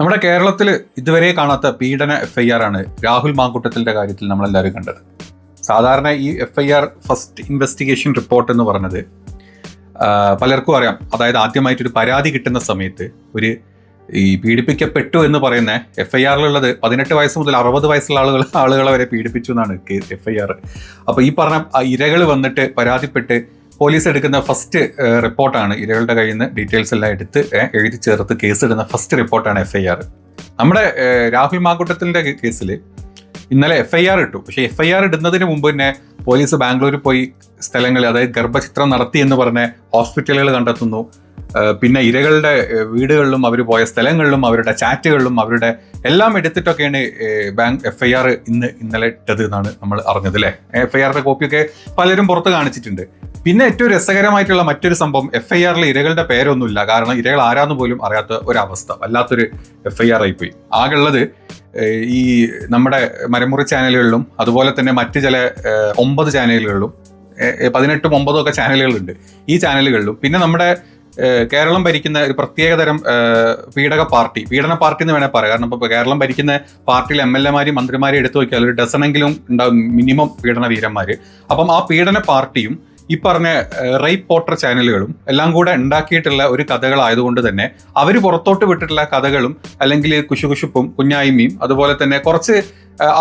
നമ്മുടെ കേരളത്തിൽ ഇതുവരെ കാണാത്ത പീഡന എഫ് ഐ ആർ ആണ് രാഹുൽ മാങ്കുട്ടത്തിന്റെ കാര്യത്തിൽ നമ്മളെല്ലാവരും കണ്ടത്. സാധാരണ ഈ F I R first investigation report എന്ന് പറഞ്ഞത് പലർക്കും അറിയാം. അതായത് ആദ്യമായിട്ടൊരു പരാതി കിട്ടുന്ന സമയത്ത് ഒരു ഈ പീഡിപ്പിക്കപ്പെട്ടു എന്ന് പറയുന്ന എഫ് ഐ ആറിലുള്ളത് പതിനെട്ട് വയസ്സ് മുതൽ അറുപത് വയസ്സുള്ള ആളുകൾ ആളുകളെ വരെ പീഡിപ്പിച്ചു എന്നാണ് എഫ് ഐ ആർ അപ്പൊ ഈ പറഞ്ഞ ഇരകൾ വന്നിട്ട് പരാതിപ്പെട്ട് പോലീസ് എടുക്കുന്ന ഫസ്റ്റ് റിപ്പോർട്ടാണ്. ഇരകളുടെ കയ്യിൽ നിന്ന് ഡീറ്റെയിൽസ് എല്ലാം എടുത്ത് എഴുതി ചേർത്ത് കേസ് ഇടുന്ന ഫസ്റ്റ് റിപ്പോർട്ടാണ് എഫ് ഐ ആർ നമ്മുടെ രാഹുൽ മാങ്കുട്ടത്തിന്റെ കേസിൽ ഇന്നലെ എഫ് ഐ ആർ ഇട്ടു. പക്ഷേ എഫ് ഐ ആർ ഇടുന്നതിന് മുമ്പ് തന്നെ പോലീസ് ബാംഗ്ലൂരിൽ പോയി സ്ഥലങ്ങളിൽ അതായത് ഗർഭചിത്രം നടത്തി എന്ന് പറഞ്ഞ ഹോസ്പിറ്റലുകൾ കണ്ടെത്തുന്നു. പിന്നെ ഇരകളുടെ വീടുകളിലും അവർ പോയ സ്ഥലങ്ങളിലും അവരുടെ ചാറ്റുകളിലും അവരുടെ എല്ലാം എടുത്തിട്ടൊക്കെയാണ് ബാങ്ക് എഫ് ഐ ആർ ഇന്ന് ഇന്നലെ ഇട്ടത് എന്നാണ് നമ്മൾ അറിഞ്ഞത് അല്ലേ? എഫ് ഐ ആറിന്റെ കോപ്പിയൊക്കെ പലരും പുറത്ത് കാണിച്ചിട്ടുണ്ട്. പിന്നെ ഏറ്റവും രസകരമായിട്ടുള്ള മറ്റൊരു സംഭവം എഫ് ഐ ആറിലെ ഇരകളുടെ പേരൊന്നുമില്ല. കാരണം ഇരകൾ ആരാന്ന് പോലും അറിയാത്ത ഒരവസ്ഥ. വല്ലാത്തൊരു എഫ് ഐ ആർ ആയിപ്പോയി. ആകെയുള്ളത് ഈ നമ്മുടെ മരമുറി ചാനലുകളിലും അതുപോലെ തന്നെ മറ്റ് ചില ഒമ്പത് ചാനലുകളിലും പതിനെട്ടും ഒമ്പതും ഒക്കെ ചാനലുകളുണ്ട് ഈ ചാനലുകളിലും. പിന്നെ നമ്മുടെ കേരളം ഭരിക്കുന്ന ഒരു പ്രത്യേകതരം പീഡക പാർട്ടി. പീഡന പാർട്ടി എന്ന് വേണേൽ പറയാം. കാരണം ഇപ്പോൾ കേരളം ഭരിക്കുന്ന പാർട്ടിയിൽ എം എൽ എമാരും മന്ത്രിമാരെയും എടുത്തു നോക്കിയാൽ ഒരു ഡസണെങ്കിലും ഉണ്ടാവും മിനിമം പീഡന വീരന്മാർ അപ്പം ആ പീഡന പാർട്ടിയും ഈ പറഞ്ഞ റൈ പോട്ടർ ചാനലുകളും എല്ലാം കൂടെ ഉണ്ടാക്കിയിട്ടുള്ള ഒരു കഥകളായതുകൊണ്ട് തന്നെ അവർ പുറത്തോട്ട് വിട്ടിട്ടുള്ള കഥകളും അല്ലെങ്കിൽ കുശുകുശുപ്പും കുഞ്ഞായ്മയും അതുപോലെ തന്നെ കുറച്ച്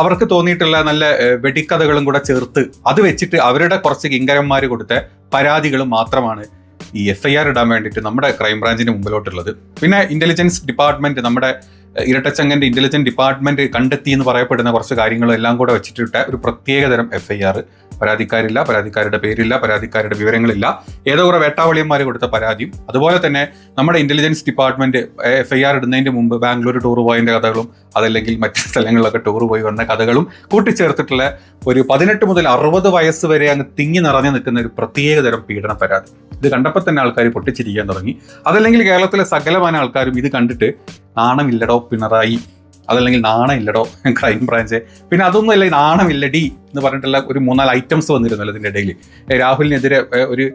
അവർക്ക് തോന്നിയിട്ടുള്ള നല്ല വെടിക്കഥകളും കൂടെ ചേർത്ത് അത് വെച്ചിട്ട് അവരുടെ കുറച്ച് കിങ്കരന്മാർ കൊടുത്ത പരാതികളും മാത്രമാണ് ഈ എഫ് ഐ ആർ ഇടാൻ വേണ്ടിയിട്ട് നമ്മുടെ ക്രൈംബ്രാഞ്ചിന് മുമ്പിലോട്ടുള്ളത്. പിന്നെ ഇന്റലിജൻസ് ഡിപ്പാർട്ട്മെന്റ് നമ്മുടെ ഇരട്ടച്ചങ്ങന്റെ ഇന്റലിജൻസ് ഡിപ്പാർട്ട്മെന്റ് കണ്ടെത്തി എന്ന് പറയപ്പെടുന്ന കുറച്ച് കാര്യങ്ങളും എല്ലാം കൂടെ വെച്ചിട്ടിട്ട ഒരു പ്രത്യേകതരം എഫ് ഐ ആർ പരാതിക്കാരില്ല പരാതിക്കാരുടെ പേരില്ല പരാതിക്കാരുടെ വിവരങ്ങളില്ല. ഏതോ കുറെ വേട്ടാവളിയന്മാർ കൊടുത്ത പരാതിയും. അതുപോലെ തന്നെ നമ്മുടെ intelligence department F I R ഇടുന്നതിന്റെ മുമ്പ് ബാംഗ്ലൂർ ടൂർ പോയതിന്റെ കഥകളും അതല്ലെങ്കിൽ മറ്റ് സ്ഥലങ്ങളിലൊക്കെ ടൂർ പോയി വന്ന കഥകളും കൂട്ടിച്ചേർത്തിട്ടുള്ള ഒരു പതിനെട്ട് മുതൽ അറുപത് വയസ്സ് വരെ അങ്ങ് തിങ്ങി നിറഞ്ഞു നിൽക്കുന്ന ഒരു പ്രത്യേക തരം പീഡന പരാതി. ഇത് കണ്ടപ്പോൾ തന്നെ ആൾക്കാർ പൊട്ടിച്ചിരിക്കാൻ തുടങ്ങി. അതല്ലെങ്കിൽ കേരളത്തിലെ സകലമാന ആൾക്കാരും ഇത് കണ്ടിട്ട് നാണമില്ലടോ പിണറായി. അതല്ലെങ്കിൽ നാണമില്ലടോ ക്രൈം ബ്രാഞ്ച് പിന്നെ അതൊന്നും അല്ല നാണമില്ലടി എന്ന് പറഞ്ഞിട്ടുള്ള ഒരു മൂന്നാൽ ഐറ്റംസ് വന്നിരുന്നല്ലോ ഇതിന്റെ ഇടയിൽ രാഹുലിനെതിരെ ഒരു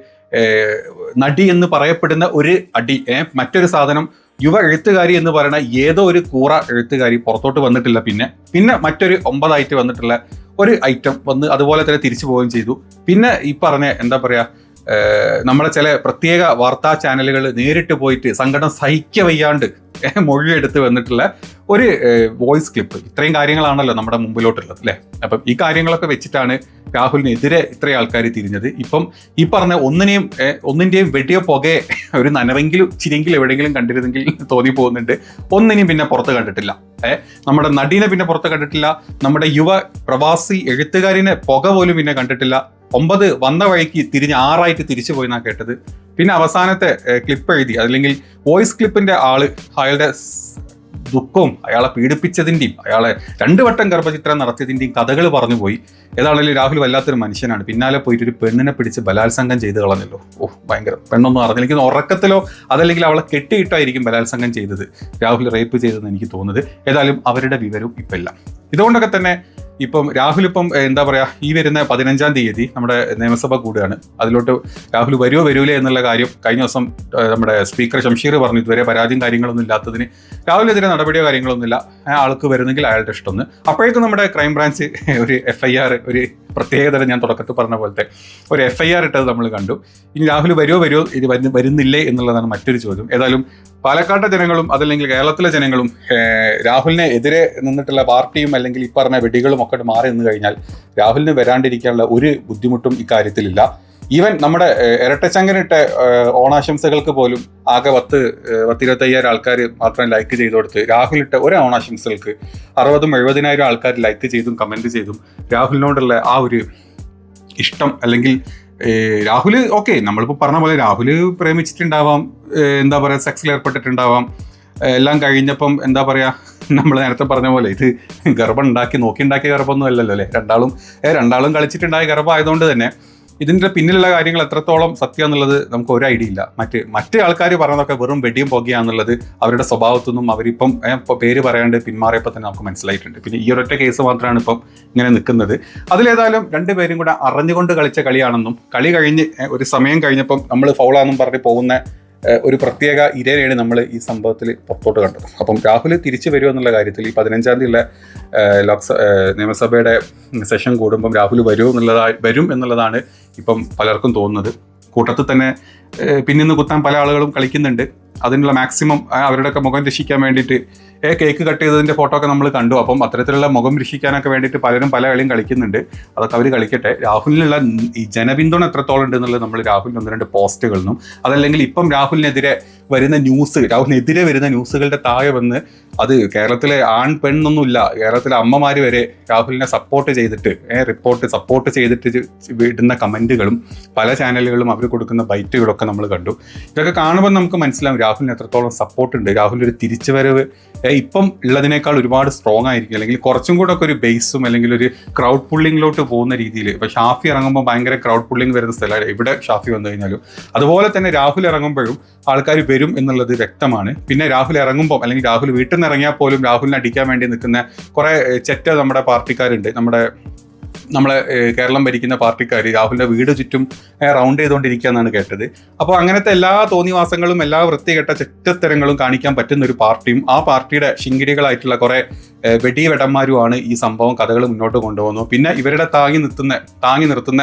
നടി എന്ന് പറയപ്പെടുന്ന ഒരു അടി മറ്റൊരു സാധനം യുവ എഴുത്തുകാരി എന്ന് പറയുന്ന ഏതോ ഒരു കൂറ എഴുത്തുകാരി പുറത്തോട്ട് വന്നിട്ടില്ല പിന്നെ. പിന്നെ മറ്റൊരു ഒമ്പതായിട്ട് വന്നിട്ടുള്ള ഒരു ഐറ്റം വന്ന് അതുപോലെ തന്നെ തിരിച്ചു പോവുകയും ചെയ്തു. പിന്നെ ഈ പറഞ്ഞ എന്താ പറയുക നമ്മുടെ ചില പ്രത്യേക വാർത്താ ചാനലുകൾ നേരിട്ട് പോയിട്ട് സങ്കടം സഹിക്ക വയ്യാണ്ട് ഏഹ് മൊഴിയെടുത്ത് വന്നിട്ടുള്ള ഒരു വോയിസ് ക്ലിപ്പ് ഇത്രയും കാര്യങ്ങളാണല്ലോ നമ്മുടെ മുമ്പിലോട്ടുള്ളത് അല്ലേ? അപ്പം ഈ കാര്യങ്ങളൊക്കെ വെച്ചിട്ടാണ് രാഹുലിനെതിരെ ഇത്രയും ആൾക്കാർ തിരിഞ്ഞത്. ഇപ്പം ഈ പറഞ്ഞ ഒന്നിനെയും ഒന്നിന്റെയും വെടിയ പുകയെ ഒരു നനവെങ്കിലും ചിരിയെങ്കിലും എവിടെയെങ്കിലും കണ്ടിരുന്നെങ്കിൽ തോന്നി പോകുന്നുണ്ട് ഒന്നിനെയും പിന്നെ പുറത്ത് കണ്ടിട്ടില്ല. ഏഹ് നമ്മുടെ നടീനെ പിന്നെ പുറത്ത് കണ്ടിട്ടില്ല. നമ്മുടെ യുവ പ്രവാസി എഴുത്തുകാരിനെ പുക പോലും പിന്നെ കണ്ടിട്ടില്ല. ഒമ്പത് വന്ന വഴിക്ക് തിരിഞ്ഞ് ആറായിട്ട് തിരിച്ചു പോയി എന്നാണ് കേട്ടത്. പിന്നെ അവസാനത്തെ ക്ലിപ്പ് എഴുതി. അല്ലെങ്കിൽ വോയിസ് ക്ലിപ്പിന്റെ ആൾ അയാളുടെ ദുഃഖവും അയാളെ പീഡിപ്പിച്ചതിന്റെയും അയാളെ രണ്ടു വട്ടം ഗർഭചിത്രം നടത്തിയതിന്റെയും കഥകൾ പറഞ്ഞു പോയി. ഏതാണെങ്കിലും രാഹുൽ വല്ലാത്തൊരു മനുഷ്യനാണ്. പിന്നാലെ പോയിട്ട് ഒരു പെണ്ണിനെ പിടിച്ച് ബലാത്സംഗം ചെയ്ത് കളഞ്ഞല്ലോ. ഓ ഭയങ്കര. പെണ്ണൊന്നും അറിഞ്ഞില്ല. എനിക്ക് ഉറക്കത്തിലോ അതല്ലെങ്കിൽ അവളെ കെട്ടിയിട്ടായിരിക്കും ബലാത്സംഗം ചെയ്തത്. രാഹുൽ റേപ്പ് ചെയ്തതെന്ന് എനിക്ക് തോന്നുന്നത്. ഏതായാലും അവരുടെ വിവരവും ഇപ്പം ഇതുകൊണ്ടൊക്കെ തന്നെ ഇപ്പം രാഹുൽ ഇപ്പം എന്താ പറയാ ഈ വരുന്ന പതിനഞ്ചാം തീയതി നമ്മുടെ നിയമസഭ കൂടുകയാണ് അതിലോട്ട് രാഹുൽ വരുമോ വരൂലേ എന്നുള്ള കാര്യം കഴിഞ്ഞ ദിവസം നമ്മുടെ സ്പീക്കർ ഷംഷീർ പറഞ്ഞു ഇതുവരെ പരാതിയും കാര്യങ്ങളൊന്നും ഇല്ലാത്തതിന്. രാഹുലിനെതിരെ നടപടിയോ കാര്യങ്ങളൊന്നുമില്ല. ആൾക്ക് വരുന്നെങ്കിൽ അയാളുടെ ഇഷ്ടമൊന്ന് അപ്പോഴേക്കും നമ്മുടെ ക്രൈംബ്രാഞ്ച് ഒരു എഫ് ഐ ആർ ഒരു പ്രത്യേകതരം ഞാൻ തുടക്കത്തിൽ പറഞ്ഞ പോലത്തെ ഒരു എഫ് ഐ ആർ ഇട്ടത് നമ്മൾ കണ്ടു. ഇനി രാഹുൽ വരുമോ വരുമോ ഇത് വരുന്ന- വരുന്നില്ലേ എന്നുള്ളതാണ് മറ്റൊരു ചോദ്യം. ഏതായാലും പാലക്കാട്ടെ ജനങ്ങളും അതല്ലെങ്കിൽ കേരളത്തിലെ ജനങ്ങളും രാഹുലിനെ എതിരെ നിന്നിട്ടുള്ള പാർട്ടിയും അല്ലെങ്കിൽ ഈ പറഞ്ഞ വെടികളും ഒക്കെ മാറി നിന്ന് കഴിഞ്ഞാൽ രാഹുലിന് വരാണ്ടിരിക്കാനുള്ള ഒരു ബുദ്ധിമുട്ടും ഇക്കാര്യത്തിലില്ല. ഈവൻ നമ്മുടെ ഇരട്ടച്ചങ്ങനിട്ട ഓണാശംസകൾക്ക് പോലും ആകെ പത്ത് പത്തിരുപത്തയ്യായിരം ആൾക്കാർ മാത്രം ലൈക്ക് ചെയ്ത് കൊടുത്ത് രാഹുലിട്ട ഒരു ഓണാശംസകൾക്ക് അറുപതും എഴുപതിനായിരം ആൾക്കാർ ലൈക്ക് ചെയ്തും കമന്റ് ചെയ്തും രാഹുലിനോടുള്ള ആ ഒരു ഇഷ്ടം അല്ലെങ്കിൽ രാഹുൽ ഓക്കെ നമ്മളിപ്പോൾ പറഞ്ഞ പോലെ രാഹുൽ പ്രേമിച്ചിട്ടുണ്ടാവാം എന്താ പറയുക സെക്സിൽ ഏർപ്പെട്ടിട്ടുണ്ടാവാം. എല്ലാം കഴിഞ്ഞപ്പം എന്താ പറയുക നമ്മൾ നേരത്തെ പറഞ്ഞ പോലെ ഇത് ഗർഭം ഉണ്ടാക്കി നോക്കി ഉണ്ടാക്കിയ ഗർഭമൊന്നും അല്ലല്ലോ അല്ലേ? രണ്ടാളും രണ്ടാളും കളിച്ചിട്ടുണ്ടായ ഗർഭമായതുകൊണ്ട് തന്നെ ഇതിന്റെ പിന്നിലുള്ള കാര്യങ്ങൾ എത്രത്തോളം സത്യം എന്നുള്ളത് നമുക്ക് ഒരു ഐഡിയ ഇല്ല. മറ്റ് മറ്റ് ആൾക്കാർ പറയുന്നതൊക്കെ വെറും വെടിയും പോകുകയാണെന്നുള്ളത് അവരുടെ സ്വഭാവത്തൊന്നും അവരിപ്പം ഇപ്പോൾ പേര് പറയാണ്ട് പിന്മാറിയപ്പോൾ തന്നെ നമുക്ക് മനസ്സിലായിട്ടുണ്ട്. പിന്നെ ഈ ഒരൊറ്റ കേസ് മാത്രമാണ് ഇപ്പം ഇങ്ങനെ നിൽക്കുന്നത്. അതിലേതായാലും രണ്ടുപേരും കൂടെ അറിഞ്ഞുകൊണ്ട് കളിച്ച കളിയാണെന്നും കളി കഴിഞ്ഞ് ഒരു സമയം കഴിഞ്ഞപ്പം നമ്മൾ ഫൗളാണെന്നും പറഞ്ഞ് പോകുന്ന ഒരു പ്രത്യേക ഇരയാണ് നമ്മൾ ഈ സംഭവത്തിൽ പുറത്തോട്ട് കണ്ടത്. അപ്പം രാഹുൽ തിരിച്ചു വരുമോ എന്നുള്ള കാര്യത്തിൽ ഈ പതിനഞ്ചാം തീയതിയുള്ള ലോക്സഭ നിയമസഭയുടെ സെഷൻ കൂടുമ്പം രാഹുൽ വരുമോ എന്നുള്ളതായി വരും എന്നുള്ളതാണ് ഇപ്പം പലർക്കും തോന്നുന്നത്. കൂട്ടത്തിൽ തന്നെ പിന്നിന്ന് കുത്താൻ പല ആളുകളും കളിക്കുന്നുണ്ട്. അതിനുള്ള മാക്സിമം അവരുടെയൊക്കെ മുഖം രക്ഷിക്കാൻ വേണ്ടിയിട്ട് കേക്ക് കട്ട് ചെയ്തതിന്റെ ഫോട്ടോ ഒക്കെ നമ്മൾ കണ്ടു. അപ്പം അത്തരത്തിലുള്ള മുഖം രക്ഷിക്കാനൊക്കെ വേണ്ടിയിട്ട് പലരും പല കളിയും കളിക്കുന്നുണ്ട്. അതൊക്കെ അവർ കളിക്കട്ടെ. രാഹുലിനുള്ള ഈ ജനപിന്തുണ എത്രത്തോളം ഉണ്ട് എന്നുള്ളത് നമ്മൾ രാഹുലിന് ഒന്ന് രണ്ട് പോസ്റ്റുകളിലും അതല്ലെങ്കിൽ ഇപ്പം രാഹുലിനെതിരെ വരുന്ന ന്യൂസ് രാഹുലിനെതിരെ വരുന്ന ന്യൂസുകളുടെ താഴെ വന്ന് അത് കേരളത്തിലെ ആൺ പെണ്ണൊന്നുമില്ല കേരളത്തിലെ അമ്മമാർ വരെ രാഹുലിനെ സപ്പോർട്ട് ചെയ്തിട്ട് റിപ്പോർട്ട് സപ്പോർട്ട് ചെയ്തിട്ട് വിടുന്ന കമന്റുകളും പല ചാനലുകളും അവർ കൊടുക്കുന്ന ബൈറ്റുകളൊക്കെ നമ്മൾ കണ്ടു. ഇതൊക്കെ കാണുമ്പോൾ നമുക്ക് മനസ്സിലാവും രാഹുലിന് എത്രത്തോളം സപ്പോർട്ട് ഉണ്ട്. രാഹുൽ ഒരു തിരിച്ചുവരവ് ഇപ്പം ഉള്ളതിനേക്കാൾ ഒരുപാട് സ്ട്രോങ് ആയിരിക്കും. അല്ലെങ്കിൽ കുറച്ചും കൂടെ ഒക്കെ ഒരു ബേസും അല്ലെങ്കിൽ ഒരു ക്രൗഡ് പുള്ളിങ്ങിലോട്ട് പോകുന്ന രീതിയിൽ. ഇപ്പൊ ഷാഫി ഇറങ്ങുമ്പോൾ ഭയങ്കര ക്രൗഡ് പുള്ളിങ് വരുന്ന സ്ഥലമാണ് ഇവിടെ ഷാഫി വന്നു കഴിഞ്ഞാലും. അതുപോലെ തന്നെ രാഹുൽ ഇറങ്ങുമ്പോഴും ആൾക്കാർ വരും എന്നുള്ളത് വ്യക്തമാണ്. പിന്നെ രാഹുൽ ഇറങ്ങുമ്പോൾ അല്ലെങ്കിൽ രാഹുൽ വീട്ടിൽ നിന്ന് ഇറങ്ങിയാൽ പോലും രാഹുലിനെ അടിക്കാൻ വേണ്ടി നിൽക്കുന്ന കുറേ ചെറ്റ നമ്മുടെ പാർട്ടിക്കാരുണ്ട്. നമ്മുടെ നമ്മളെ കേരളം ഭരിക്കുന്ന പാർട്ടിക്കാർ രാഹുലിന്റെ വീട് ചുറ്റും റൗണ്ട് ചെയ്തുകൊണ്ടിരിക്കുക എന്നാണ് കേട്ടത്. അപ്പോൾ അങ്ങനത്തെ എല്ലാ തോന്നിവാസങ്ങളും എല്ലാ വൃത്തികെട്ട ചെറ്റത്തരങ്ങളും കാണിക്കാൻ പറ്റുന്ന ഒരു പാർട്ടിയും ആ പാർട്ടിയുടെ ശിങ്കിടികളായിട്ടുള്ള കുറേ വെടിവെടന്മാരുമാണ് ഈ സംഭവം കഥകൾ മുന്നോട്ട് കൊണ്ടുപോകുന്നു പിന്നെ ഇവരുടെ താങ്ങി നിർത്തുന്ന താങ്ങി നിർത്തുന്ന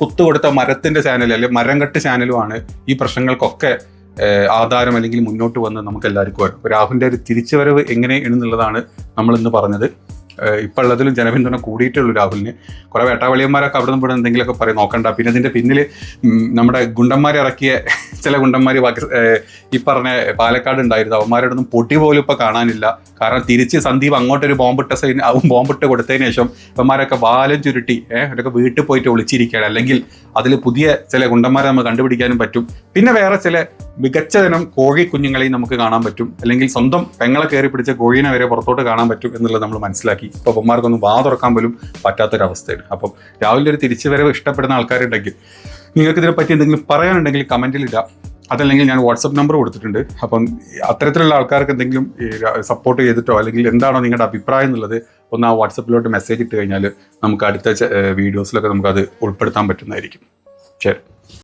കുത്തു കുത്തുകൊടുത്ത മരത്തിന്റെ ചാനൽ അല്ലെങ്കിൽ മരം കെട്ട് ചാനലുമാണ് ഈ പ്രശ്നങ്ങൾക്കൊക്കെ ആധാരം അല്ലെങ്കിൽ മുന്നോട്ട് വന്ന് നമുക്ക് എല്ലാവർക്കും അറിയാം രാഹുലിന്റെ ഒരു തിരിച്ചുവരവ് എങ്ങനെ എന്നുള്ളതാണ് നമ്മൾ ഇന്ന് പറഞ്ഞത്. ഏഹ് ഇപ്പൊ ഉള്ളതിലും ജനപിന്തുണ കൂടിയിട്ടുള്ളൂ രാഹുലിന്. കുറെ വേട്ടാവളിയന്മാരൊക്കെ അവിടെ നിന്ന് ഇവിടെ എന്തെങ്കിലുമൊക്കെ പറയും നോക്കണ്ട. പിന്നെ ഇതിന്റെ പിന്നിൽ നമ്മുടെ ഗുണ്ടന്മാരെ ഇറക്കിയ ചില ഗുണ്ടന്മാർ ഈ പറഞ്ഞ പാലക്കാട് ഉണ്ടായിരുന്നു. അവന്മാരോടൊന്നും പൊട്ടി പോലും ഇപ്പൊ കാണാനില്ല. കാരണം തിരിച്ച് സന്ദീപ് അങ്ങോട്ടൊരു ബോംബിട്ട സൈൻ ബോംബിട്ട് കൊടുത്തതിന് ശേഷം അവന്മാരൊക്കെ വാലം ചുരുട്ടി ഏഹ് അവരൊക്കെ വീട്ടിൽ പോയിട്ട് ഒളിച്ചിരിക്കുകയാണ്. അല്ലെങ്കിൽ അതിൽ പുതിയ ചില ഗുണ്ടന്മാരെ നമുക്ക് കണ്ടുപിടിക്കാനും പറ്റും. പിന്നെ വേറെ ചില മികച്ച ദിനം കോഴി കുഞ്ഞുങ്ങളെയും നമുക്ക് കാണാൻ പറ്റും. അല്ലെങ്കിൽ സ്വന്തം പെങ്ങളെ കയറി പിടിച്ച കോഴീനെ വരെ പുറത്തോട്ട് കാണാൻ പറ്റും എന്നുള്ളത് നമ്മൾ മനസ്സിലാക്കി. ഇപ്പോൾ അപ്പന്മാർക്കൊന്നും വാ തുറക്കാൻ പോലും പറ്റാത്തൊരവസ്ഥയാണ്. അപ്പം രാവിലെ ഒരു തിരിച്ചുവരവ് ഇഷ്ടപ്പെടുന്ന ആൾക്കാരുണ്ടെങ്കിൽ നിങ്ങൾക്ക് ഇതിനെപ്പറ്റി എന്തെങ്കിലും പറയാനുണ്ടെങ്കിൽ കമന്റിൽ ഇടാം. അതല്ലെങ്കിൽ ഞാൻ വാട്സപ്പ് നമ്പർ കൊടുത്തിട്ടുണ്ട്. അപ്പം അത്തരത്തിലുള്ള ആൾക്കാർക്ക് എന്തെങ്കിലും സപ്പോർട്ട് ചെയ്തിട്ടോ അല്ലെങ്കിൽ എന്താണോ നിങ്ങളുടെ അഭിപ്രായം എന്നുള്ളത് ഒന്ന് ആ വാട്സപ്പിലോട്ട് മെസ്സേജ് ഇട്ട് കഴിഞ്ഞാൽ നമുക്ക് അടുത്ത വീഡിയോസിലൊക്കെ നമുക്കത് ഉൾപ്പെടുത്താൻ പറ്റുന്നതായിരിക്കും. ശരി.